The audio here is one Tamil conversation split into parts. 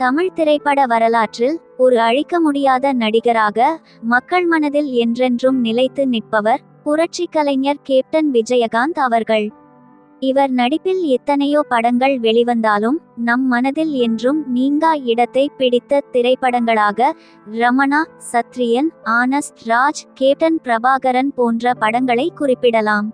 தமிழ் திரைப்பட வரலாற்றில் ஒரு அழிக்க முடியாத நடிகராக மக்கள் மனதில் என்றென்றும் நிலைத்து நிற்பவர் புரட்சி கலைஞர் கேப்டன் விஜயகாந்த் அவர்கள். இவர் நடிப்பில் எத்தனையோ படங்கள் வெளிவந்தாலும் நம் மனதில் என்றும் நீங்கா இடத்தை பிடித்த திரைப்படங்களாக ரமணா சத்ரியன் ஆனஸ்ட் ராஜ் கேப்டன் பிரபாகரன் போன்ற படங்களை குறிப்பிடலாம்.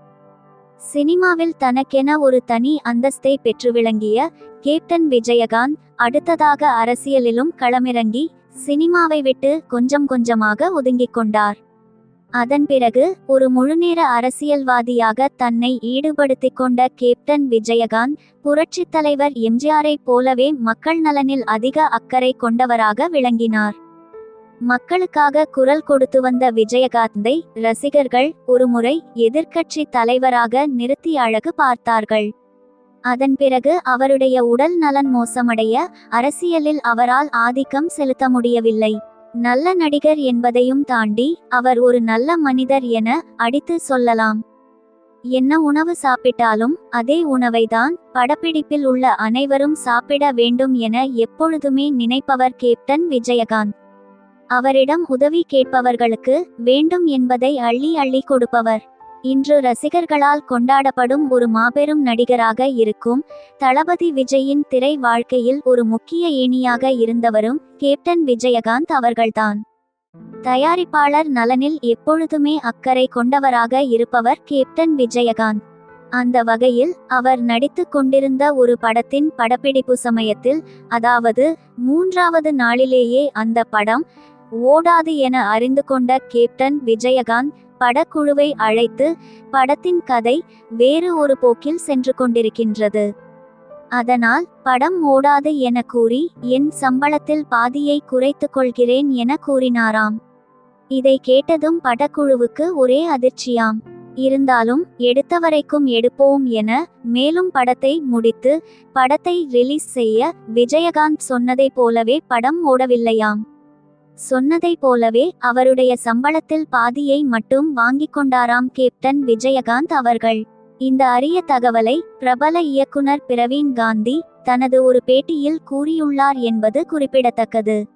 சினிமாவில் தனக்கென ஒரு தனி அந்தஸ்தை பெற்று விளங்கிய கேப்டன் விஜயகாந்த் அடுத்ததாக அரசியலிலும் களமிறங்கி சினிமாவை விட்டு கொஞ்சம் கொஞ்சமாக ஒதுங்கிக் கொண்டார். அதன் பிறகு ஒரு முழுநேர அரசியல்வாதியாக தன்னை ஈடுபடுத்திக் கொண்ட கேப்டன் விஜயகாந்த் புரட்சித் தலைவர் எம்ஜிஆரை போலவே மக்கள் நலனில் அதிக அக்கறை கொண்டவராக விளங்கினார். மக்களுக்காக குரல் கொடுத்து வந்த விஜயகாந்தை ரசிகர்கள் ஒருமுறை எதிர்க்கட்சி தலைவராக நிறுத்தி அழகு பார்த்தார்கள். அதன் பிறகு அவருடைய உடல் நலன் மோசமடைய அரசியலில் அவரால் ஆதிக்கம் செலுத்த முடியவில்லை. நல்ல நடிகர் என்பதையும் தாண்டி அவர் ஒரு நல்ல மனிதர் என அடித்து சொல்லலாம். என்ன உணவு சாப்பிட்டாலும் அதே உணவைதான் படப்பிடிப்பில் உள்ள அனைவரும் சாப்பிட வேண்டும் என எப்பொழுதுமே நினைப்பவர் கேப்டன் விஜயகாந்த். அவரிடம் உதவி கேட்பவர்களுக்கு வேண்டும் என்பதை அள்ளி அள்ளி கொடுப்பவர். இன்று ரசிகர்களால் கொண்டாடப்படும் ஒரு மாபெரும் நடிகராக இருக்கும் தளபதி விஜயின் திரை வாழ்க்கையில் ஒரு முக்கிய ஏணியாக இருந்தவரும் கேப்டன் விஜயகாந்த் அவர்கள்தான். தயாரிப்பாளர் நலனில் எப்பொழுதுமே அக்கறை கொண்டவராக இருப்பவர் கேப்டன் விஜயகாந்த். அந்த வகையில் அவர் நடித்துக் கொண்டிருந்த ஒரு படத்தின் படப்பிடிப்பு சமயத்தில் அதாவது மூன்றாவது நாளிலேயே அந்த படம் ஓடாது என அறிந்து கொண்ட கேப்டன் விஜயகாந்த் படக்குழுவை அழைத்து படத்தின் கதை வேறு ஒரு போக்கில் சென்று கொண்டிருக்கின்றது. அதனால் படம் ஓடாது என கூறி என் சம்பளத்தில் பாதியை குறைத்து கொள்கிறேன் என கூறினாராம். இதை கேட்டதும் படக்குழுவுக்கு ஒரே அதிர்ச்சியாம். இருந்தாலும் எடுத்தவரைக்கும் எடுப்போம் என மேலும் படத்தை முடித்து படத்தை ரிலீஸ் செய்ய விஜயகாந்த் சொன்னதைப் போலவே படம் ஓடவில்லையாம். சொன்னதைப் போலவே அவருடைய சம்பளத்தில் பாதியை மட்டும் வாங்கிக் கொண்டாராம் கேப்டன் விஜயகாந்த் அவர்கள். இந்த அரிய தகவலை பிரபல இயக்குனர் பிரவீன் காந்தி தனது ஒரு பேட்டியில் கூறியுள்ளார் என்பது குறிப்பிடத்தக்கது.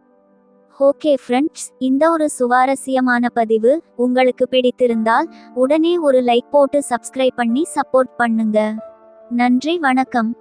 ஓகே ஃப்ரெண்ட்ஸ் இந்த ஒரு சுவாரஸ்யமான பதிவு உங்களுக்கு பிடித்திருந்தால் உடனே ஒரு லைக் போட்டு சப்ஸ்கிரைப் பண்ணி சப்போர்ட் பண்ணுங்க. நன்றி வணக்கம்.